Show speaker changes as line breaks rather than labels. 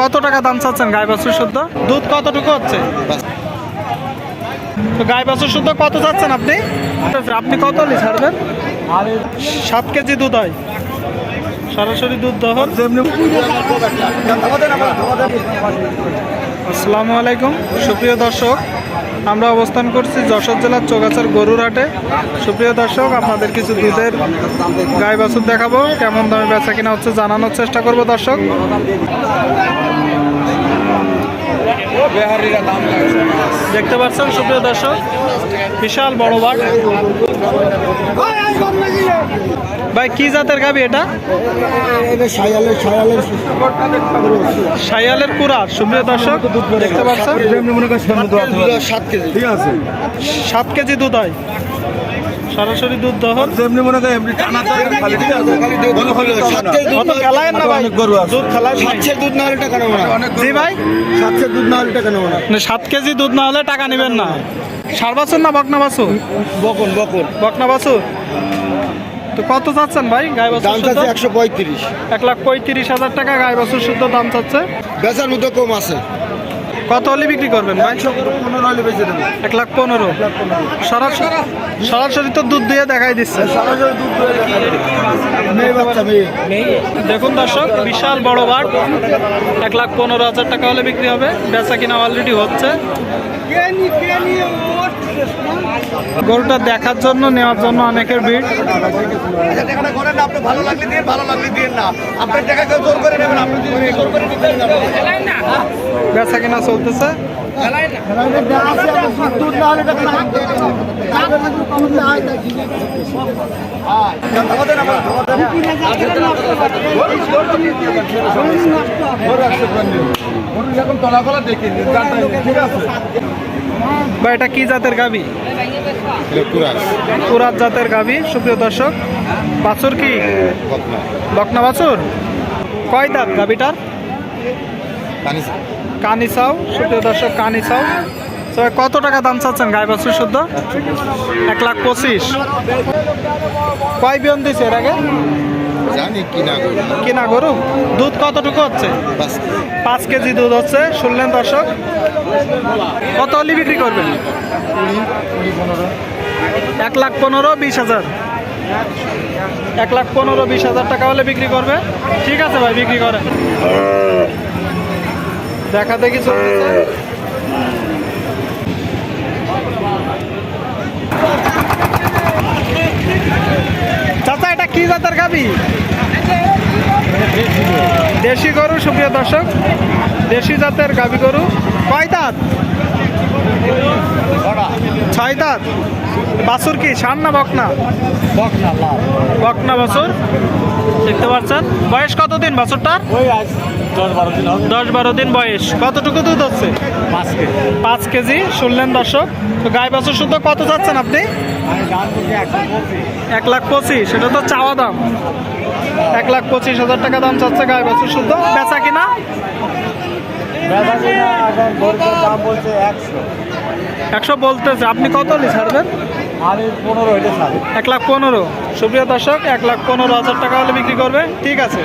কত টাকা দাম চাচ্ছেন গাই বাছুর শুদ্ধ? দুধ কতটুকু হচ্ছে? তো গাই বাছুর শুদ্ধ কত চাচ্ছেন আপনি? আপনি কত হলে ছাড়বেন? সাত কেজি দুধ হয়। সরাসরি দুধ দহন। আসসালামু আলাইকুম। সুপ্রিয় দর্শক, আমরা অবস্থান করছি যশোর জেলার চোগাছার গরুর হাটে সুপ্রিয় দর্শক, আপনাদের কিছু দুধের গায়ে বাছুর দেখাবো। কেমন দামে বেচা কিনা হচ্ছে জানানোর চেষ্টা করব দর্শক। দেখতে পাচ্ছেন সুপ্রিয় দর্শক বিশাল বড় বাট ভাই কি জাতের গাবি এটা?
সায়ালের সায়ালের
কুড়া সুপ্রিয় দর্শক দেখতে পাচ্ছেন?
সাত কেজি ঠিক আছে।
সাত কেজি দুধ হয়। সরাসরি দুধ দহন?
যেমনি মনে করেন এমনি টানা তো খালি দুধ
খেলায় না ভাই?
অনেক গরু আছে।
দুধ খেলায়।
সাতশে দুধ না হলে টাকা নেব না।
জি ভাই?
সাতশে দুধ না হলে টাকা নেব না।
না, সাত কেজি দুধ না হলে টাকা নেবেন না। সার বাছুর না বকনা বাছুর?
বকন বকন
বকনা বাছুর? তো কত চাচ্ছেন ভাই গাই বাছুর
দাম চাচ্ছে একশো পঁয়ত্রিশ।
এক লাখ পঁয়ত্রিশ হাজার টাকা গাই বাছুর শুদ্ধ দাম চাচ্ছে।
বেচার মতো কম আছে।
কত হলে বিক্রি করবেন ভাই?
পনেরো হলে বেঁচে দেবো
এক লাখ পনেরো। সরাসরি সরাসরি তো দুধ দিয়ে দেখাই দিচ্ছে। দেখুন দর্শক, বিশাল বড় বার এক লাখ পনেরো হাজার টাকা হলে বিক্রি হবে। বেচা কিনা অলরেডি হচ্ছে। গরুটা দেখার জন্য, নেওয়ার জন্য অনেকের ভিড়।
ভালো লাগলে ভালো লাগলে না। আপনার জোর করে নেবেন আপনি জোর করে
বেচা কিনা চলতেছে? বা এটা কি জাতের গাবি পুরাত জাতের গাবি সুপ্রিয় দর্শক। বাছুর কি? বকনা। বাছুর? কয় দাঁত গাবিটার কানি চাও সুপ্রিয় দর্শক কানি চাও কত টাকা দাম চাচ্ছেন গাই বাছুর শুদ্ধ? এক লাখ পঁচিশ। কয় বিয়ন দিছে এর আগে?
জানি কি না
কিনা গরু? দুধ কতটুকু হচ্ছে? পাঁচ কেজি দুধ হচ্ছে শুনলেন দর্শক। কত হলি বিক্রি করবেন? এক লাখ পনেরো বিশ হাজার। এক লাখ পনেরো বিশ হাজার টাকা হলে বিক্রি করবে। ঠিক আছে ভাই বিক্রি করেন। দেখা দেখি চলতেছে চাচা এটা কি জাতের গাবি? দেশি গরু সুপ্রিয় দর্শক দেশি জাতের গাবি গরু। কয় দাঁত? ছয় দাঁত। বাছুর কি সার না বকনা? বকনা বকনা বাছুর? দেখতে পাচ্ছেন। বয়স কতদিন
আজ দশ বারো দিন
বয়স। কতটুকু দুধ হচ্ছে?
পাঁচ কেজি,
শুনলেন দর্শক। তো গাই বাছুর শুদ্ধ কত চাচ্ছেন আপনি? এক লাখ পঁচিশ, সেটা তো চাওয়া দাম। এক লাখ পঁচিশ হাজার টাকা দাম চাচ্ছে গাই বাছুর শুদ্ধ বেচা কিনা?
একশো।
বলতেছে, আপনি কত ছাড়বেন? এক লাখ পনেরো। সুপ্রিয় দর্শক, এক লাখ পনেরো হাজার টাকা হলে বিক্রি করবে ঠিক আছে।